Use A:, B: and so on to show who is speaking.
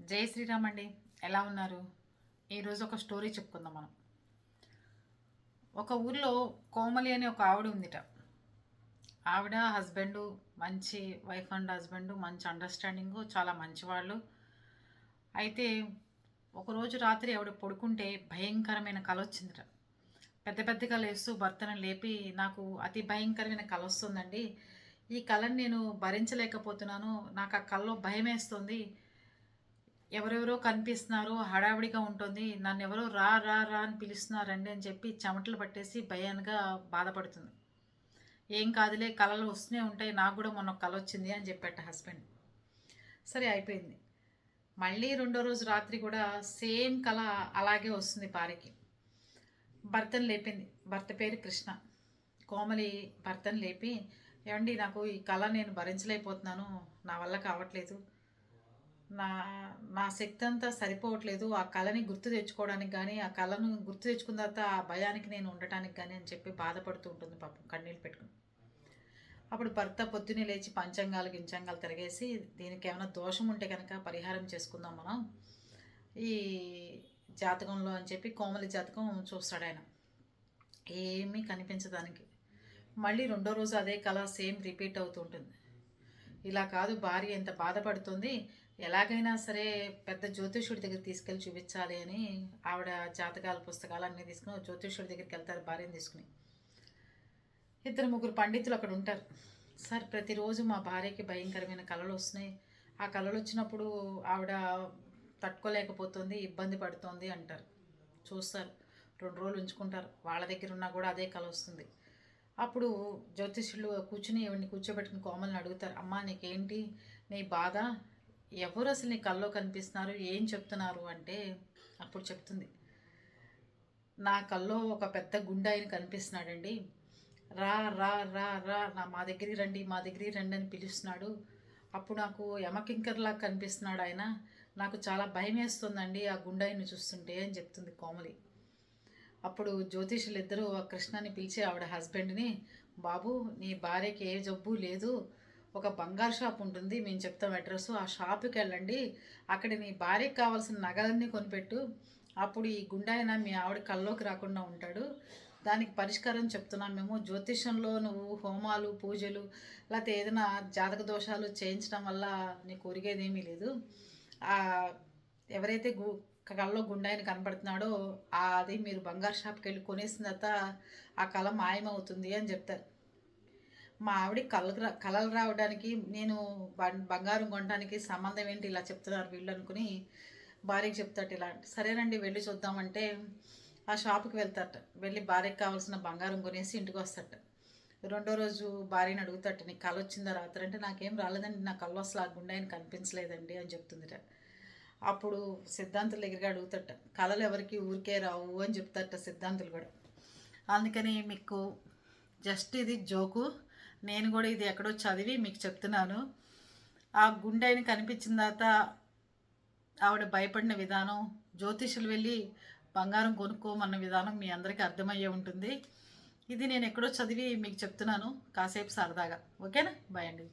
A: జై శ్రీరామ్ అండి. ఎలా ఉన్నారు? ఈరోజు ఒక స్టోరీ చెప్పుకుందాం మనం. ఒక ఊర్లో కోమలి అనే ఒక ఆవిడ ఉందిట. ఆవిడ హస్బెండ్ మంచి వైఫ్ అండ్ హస్బెండ్ మంచి అండర్స్టాండింగ్ చాలా మంచివాళ్ళు. అయితే ఒకరోజు రాత్రి ఆవిడ పడుకుంటే భయంకరమైన కళ వచ్చిందిట. పెద్ద పెద్దగా లేస్తూ భర్తను లేపి నాకు అతి భయంకరమైన కళ వస్తుందండి. ఈ కళను నేను భరించలేకపోతున్నాను. నాకు ఆ కళలో భయం వేస్తుంది ఎవరెవరో కనిపిస్తున్నారు హడావిడిగా ఉంటుంది నన్ను ఎవరో రా రా రా అని పిలుస్తున్నారండి అని చెప్పి చెమటలు పట్టేసి భయాన్గా బాధపడుతుంది. ఏం కాదులే కళలు వస్తూనే ఉంటాయి నాకు కూడా మొన్న కల కళ వచ్చింది అని చెప్పాట హస్బెండ్. సరే అయిపోయింది. మళ్ళీ రెండో రోజు రాత్రి కూడా సేమ్ కళ అలాగే వస్తుంది భార్యకి భర్తను లేపింది. భర్త పేరు కృష్ణ. కోమలి భర్తను లేపి ఏమండి నాకు ఈ కళ నేను భరించలేకపోతున్నాను నా వల్ల కావట్లేదు నా నా శక్తి అంతా సరిపోవట్లేదు. ఆ కళని గుర్తు తెచ్చుకోవడానికి కానీ ఆ కళను గుర్తు తెచ్చుకున్న తర్వాత ఆ భయానికి నేను ఉండటానికి కానీ అని చెప్పి బాధపడుతూ ఉంటుంది పాపం కన్నీళ్ళు పెట్టుకుని. అప్పుడు భర్త పొద్దున్నే లేచి పంచంగాలు గించంగాలు తిరిగేసి దీనికి ఏమైనా దోషం ఉంటే కనుక పరిహారం చేసుకుందాం మనం. ఈ జాతకంలో అని చెప్పి కోమలి జాతకం చూస్తాడు ఆయన. ఏమీ కనిపించదానికి మళ్ళీ రెండో రోజు అదే కళ సేమ్ రిపీట్ అవుతూ ఉంటుంది. ఇలా కాదు భార్య ఎంత బాధపడుతుంది. ఎలాగైనా సరే పెద్ద జ్యోతిష్యుడి దగ్గర తీసుకెళ్ళి చూపించాలి అని ఆవిడ జాతకాల పుస్తకాలు అన్నీ తీసుకుని జ్యోతిష్యుడి దగ్గరికి వెళ్తారు భార్యను తీసుకుని. ఇద్దరు ముగ్గురు పండితులు అక్కడ ఉంటారు. సార్ ప్రతిరోజు మా భార్యకి భయంకరమైన కళలు వస్తున్నాయి. ఆ కళలు వచ్చినప్పుడు ఆవిడ తట్టుకోలేకపోతుంది ఇబ్బంది పడుతోంది అంటారు. చూస్తారు. రెండు రోజులు ఉంచుకుంటారు. వాళ్ళ దగ్గర ఉన్నా కూడా అదే కళ వస్తుంది. అప్పుడు జ్యోతిష్యులు కూర్చుని ఎవరిని కూర్చోబెట్టుకుని కోమల్ని అడుగుతారు. అమ్మ నీకేంటి? నీ బాధ? ఎవరు అసలు నీ కల్లో కనిపిస్తున్నారు? ఏం చెప్తున్నారు? అంటే అప్పుడు చెప్తుంది. నా కల్లో ఒక పెద్ద గుండె ఆయన కనిపిస్తున్నాడండి. రా రా రా రా నా మా దగ్గరికి రండి మా దగ్గరికి రండి అని పిలుస్తున్నాడు. అప్పుడు నాకు యమకింకర్లా కనిపిస్తున్నాడు ఆయన. నాకు చాలా భయం వేస్తుందండి ఆ గుండాయిని చూస్తుంటే అని చెప్తుంది కోమలి. అప్పుడు జ్యోతిషులు ఇద్దరు ఆ కృష్ణని పిలిచి ఆవిడ హస్బెండ్ని బాబు నీ భార్యకి ఏ జబ్బు లేదు. ఒక బంగారు షాప్ ఉంటుంది మేము చెప్తాం అడ్రస్ ఆ షాప్కి వెళ్ళండి. అక్కడ నీ భార్యకి కావాల్సిన నగలన్నీ కొనిపెట్టు. అప్పుడు ఈ గుండాయన మీ ఆవిడ కల్లోకి రాకుండా ఉంటాడు. దానికి పరిష్కారం చెప్తున్నాం మేము. జ్యోతిషంలో నువ్వు హోమాలు పూజలు లేకపోతే ఏదైనా జాతక దోషాలు చేయించడం వల్ల నీకు ఒరిగేదేమీ లేదు. ఎవరైతే గు కళ్ళలో గుండాయిని కనపడుతున్నాడో అది మీరు బంగారు షాప్కి వెళ్ళి కొనేసిన తర్వాత ఆ కళ మాయమవుతుంది అని చెప్తారు. మా ఆవిడ కళ్ళకు రా కళలు రావడానికి నేను బంగారం కొనడానికి సంబంధం ఏంటి ఇలా చెప్తున్నారు వీళ్ళు అనుకుని భార్యకి చెప్తాట ఇలా. సరేనండి వెళ్ళి చూద్దామంటే ఆ షాప్కి వెళ్తాట వెళ్ళి భార్యకి కావాల్సిన బంగారం కొనేసి ఇంటికి వస్తాట రెండో రోజు భార్యని అడుగుతాట నీకు కళ వచ్చిందా రాత్రి? అంటే నాకేం రాలేదండి నా కళ్ళు అసలు ఆ గుండె ఆయన కనిపించలేదండి అని చెప్తుందిట. అప్పుడు సిద్ధాంతుల దగ్గరికి అడుగుతాట కళలు ఎవరికి? ఊరికే రావు అని చెప్తాట సిద్ధాంతులు కూడా. అందుకని మీకు జస్ట్ ఇది జోకు. నేను కూడా ఇది ఎక్కడో చదివి మీకు చెప్తున్నాను. ఆ గుండెని కనిపించిన తర్వాత ఆవిడ భయపడిన విధానం జ్యోతిషులు వెళ్ళి బంగారం కొనుక్కోమన్న విధానం మీ అందరికీ అర్థమయ్యే ఉంటుంది. ఇది నేను ఎక్కడో చదివి మీకు చెప్తున్నాను. కాసేపు సరదాగా. ఓకేనా? బాయ్ అండి.